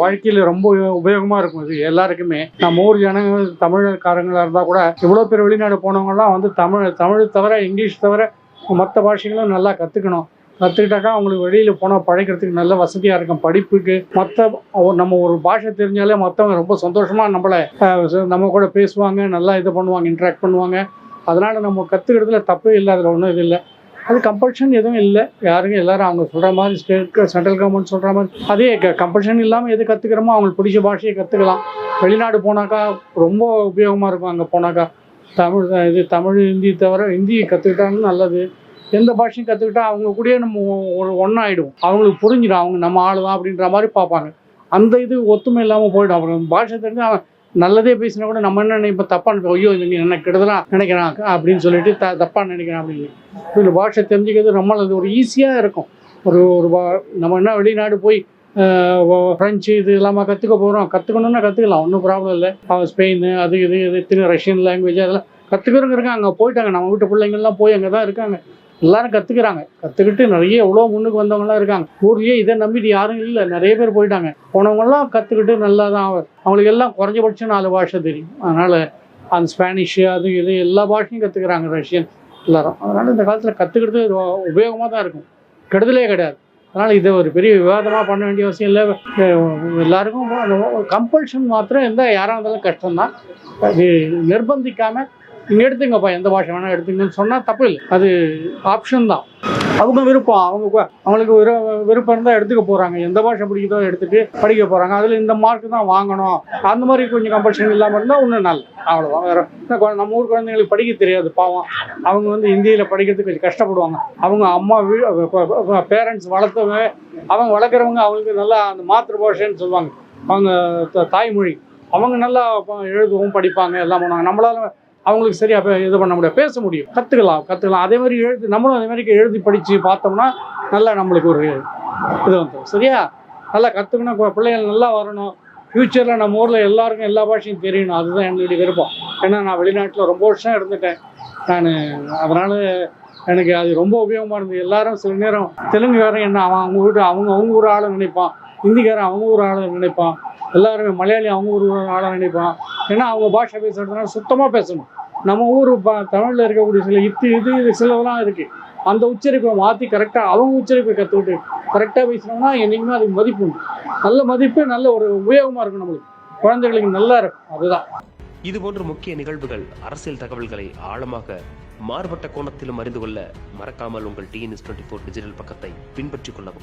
வாழ்க்கையில் ரொம்ப உபயோகமாக இருக்கும் இது எல்லாருக்குமே. நம்ம ஊர் ஜனங்கள் தமிழக்காரங்களாக இருந்தால் கூட இவ்வளோ பேர் வெளிநாடு போனவங்கலாம் வந்து தமிழ் தமிழ் தவிர இங்கிலீஷ் தவிர மற்ற பாஷைகளும் நல்லா கற்றுக்கணும் கற்றுக்கிட்டாக்கா அவங்களுக்கு வெளியில் போனால் பழைக்கிறதுக்கு நல்ல வசதியாக இருக்கும். படிப்புக்கு மற்ற நம்ம ஒரு பாஷை தெரிஞ்சாலே மற்றவங்க ரொம்ப சந்தோஷமாக நம்மளை நம்ம கூட பேசுவாங்க நல்லா இது பண்ணுவாங்க இன்ட்ராக்ட் பண்ணுவாங்க. அதனால் நம்ம கற்றுக்கிறதுல தப்பே இல்லை அதில் ஒன்றும் இது இல்லை. அது கம்பல்ஷன் எதுவும் இல்லை. யாருக்கும் எல்லாரும் அவங்க சொல்கிற மாதிரி ஸ்டேட் சென்ட்ரல் கவர்மெண்ட் சொல்கிற மாதிரி அதே கம்பல்ஷன் இல்லாமல் எது கற்றுக்கிறோமோ அவங்களுக்கு பிடிச்ச பாஷையை கற்றுக்கலாம் வெளிநாடு போனாக்கா ரொம்ப உபயோகமாக இருக்கும் அங்கே போனாக்கா. தமிழ் இது தமிழ் ஹிந்தி தவிர ஹிந்தி கற்றுக்கிட்டாலும் நல்லது. எந்த பாஷையும் கற்றுக்கிட்டா அவங்க கூடயே நம்ம ஒன்றாயிடுவோம் அவங்களுக்கு புரிஞ்சிடும். அவங்க நம்ம ஆளு தான் அப்படின்ற மாதிரி பார்ப்பாங்க. அந்த இது ஒத்துமை இல்லாமல் போயிடும். அப்புறம் பாஷை தெரிஞ்சு அவன் நல்லதே பேசினா கூட நம்ம என்ன நினைப்போம்? தப்பாக நினைப்போம். ஐயோ இவங்க என்ன கெடுதலா நினைக்கிறான்? அப்படின்னு சொல்லிட்டு த தப்பாக நினைக்கிறான் அப்படின்னு. இந்த பாஷை தெரிஞ்சுக்கிறது ரொம்ப நல்லது ஒரு ஈஸியாக இருக்கும். ஒரு ஒரு நம்ம என்ன வெளிநாடு போய் ஃப்ரெஞ்சு இது இல்லாமல் கற்றுக்க போகிறோம் கற்றுக்கணுன்னா கற்றுக்கலாம் ஒன்றும் ப்ராப்ளம் இல்லை. அவன் ஸ்பெயின் அது இது இது இத்தனை ரஷ்யன் லாங்குவேஜ் அதெல்லாம் கற்றுக்கிறவங்க இருக்காங்க. அங்கே போயிட்டாங்க. நம்ம வீட்டு பிள்ளைங்கள்லாம் போய் அங்கே தான் இருக்காங்க. எல்லாரும் கற்றுக்குறாங்க கற்றுக்கிட்டு நிறைய எவ்வளோ முன்னுக்கு வந்தவங்கலாம் இருக்காங்க. ஊர்லேயே இதை நம்பிட்டு யாரும் இல்லை. நிறைய பேர் போயிட்டாங்க. போனவங்கெல்லாம் கற்றுக்கிட்டு நல்லா தான் அவங்களுக்கு எல்லாம் குறைஞ்சபட்சம் நாலு பாஷை தெரியும். அதனால் அந்த ஸ்பானிஷு அது இது எல்லா பாஷையும் கற்றுக்குறாங்க ரஷ்யன் எல்லாரும். அதனால் இந்த காலத்தில் கற்றுக்கிறது உபயோகமாக தான் இருக்கும். கெடுதலே கிடையாது. அதனால் இதை ஒரு பெரிய விவாதமாக பண்ண வேண்டிய அவசியம் இல்லை. எல்லாருக்கும் கம்பல்ஷன் மாத்திரம் இருந்தால் யாராக இருந்தாலும் கஷ்டம்தான். அது நிர்பந்திக்காமல் நீங்கள் எடுத்துங்கப்பா எந்த பாஷை வேணால் எடுத்துங்கன்னு சொன்னால் தப்பு இல்லை. அது ஆப்ஷன் தான். அவங்க விருப்பம். அவங்க அவங்களுக்கு விரு விருப்பம் இருந்தால் எடுத்துக்க போகிறாங்க எந்த பாஷை பிடிக்குதோ எடுத்துகிட்டு படிக்க போகிறாங்க அதில் இந்த மார்க் தான் வாங்கணும். அந்த மாதிரி கொஞ்சம் கம்பல்ஷன் இல்லாமல் இருந்தால் ஒன்றும் நல்ல. அவ்வளோதான் வேறு இந்த நம்ம ஊர் குழந்தைங்களுக்கு படிக்க தெரியாது பாவம். அவங்க வந்து இந்தியில் படிக்கிறதுக்கு கொஞ்சம் கஷ்டப்படுவாங்க. அவங்க அம்மா வீ பேரண்ட்ஸ் வளர்த்தவங்க அவங்க வளர்க்குறவங்க அவங்களுக்கு நல்லா அந்த மாத்திரு பாஷைன்னு சொல்லுவாங்க. அவங்க தாய்மொழி. அவங்க நல்லா ப- எழுதவும் படிப்பாங்க எல்லாம் பண்ணுவாங்க. நம்மளால அவங்களுக்கு சரியா இது பண்ண முடியாது. பேச முடியும். கற்றுக்கலாம் கற்றுக்கலாம் அதே மாதிரி எழுதி நம்மளும் அதே மாதிரி எழுதி படித்து பார்த்தோம்னா நல்லா நம்மளுக்கு ஒரு இது வந்துடும் சரியா? நல்லா கற்றுக்கணும் பிள்ளைகள் நல்லா வரணும். ஃப்யூச்சரில் நம்ம ஊரில் எல்லாருக்கும் எல்லா பாஷையும் தெரியணும். அதுதான் என்னுடைய விருப்பம். ஏன்னா நான் வெளிநாட்டில் ரொம்ப வருஷம் இருந்துட்டேன். நான் அதனால் எனக்கு அது ரொம்ப உபயோகமாக இருந்தது. எல்லாரும் சில நேரம் தெலுங்குக்காரன் என்ன அவன் அவங்க வீட்டு அவங்க அவங்க ஊர் ஆளுங்க நினைப்பான். ஹிந்திக்காரன் அவங்க ஊர் ஆளுங்க நினைப்பான். எல்லாருமே மலையாளி அவங்க ஊர் ஆளாக நினைப்பான் ஏன்னா அவங்க பாஷை பேசுறதுனால சுத்தமாக பேசணும். நம்ம ஊர் ப தமிழில் இருக்கக்கூடிய சில இத்து இது இது சிலதெல்லாம் இருக்குது அந்த உச்சரிப்பை மாற்றி கரெக்டாக அவங்க உச்சரிப்பை கற்றுக்கிட்டு கரெக்டாக பேசினோம்னா என்றைக்குமே அதுக்கு மதிப்பு உண்டு. நல்ல மதிப்பு நல்ல ஒரு உபயோகமாக இருக்கும் நம்மளுக்கு. குழந்தைகளுக்கு நல்லா இருக்கும். அதுதான். இது போன்ற முக்கிய நிகழ்வுகள் அரசியல் தகவல்களை ஆழமாக மாறுபட்ட கோணத்திலும் அறிந்து கொள்ள மறக்காமல் உங்கள் டிஎன்எஸ் டுவெண்ட்டி ஃபோர் டிஜிட்டல் பக்கத்தை பின்பற்றிக் கொள்ளவும்.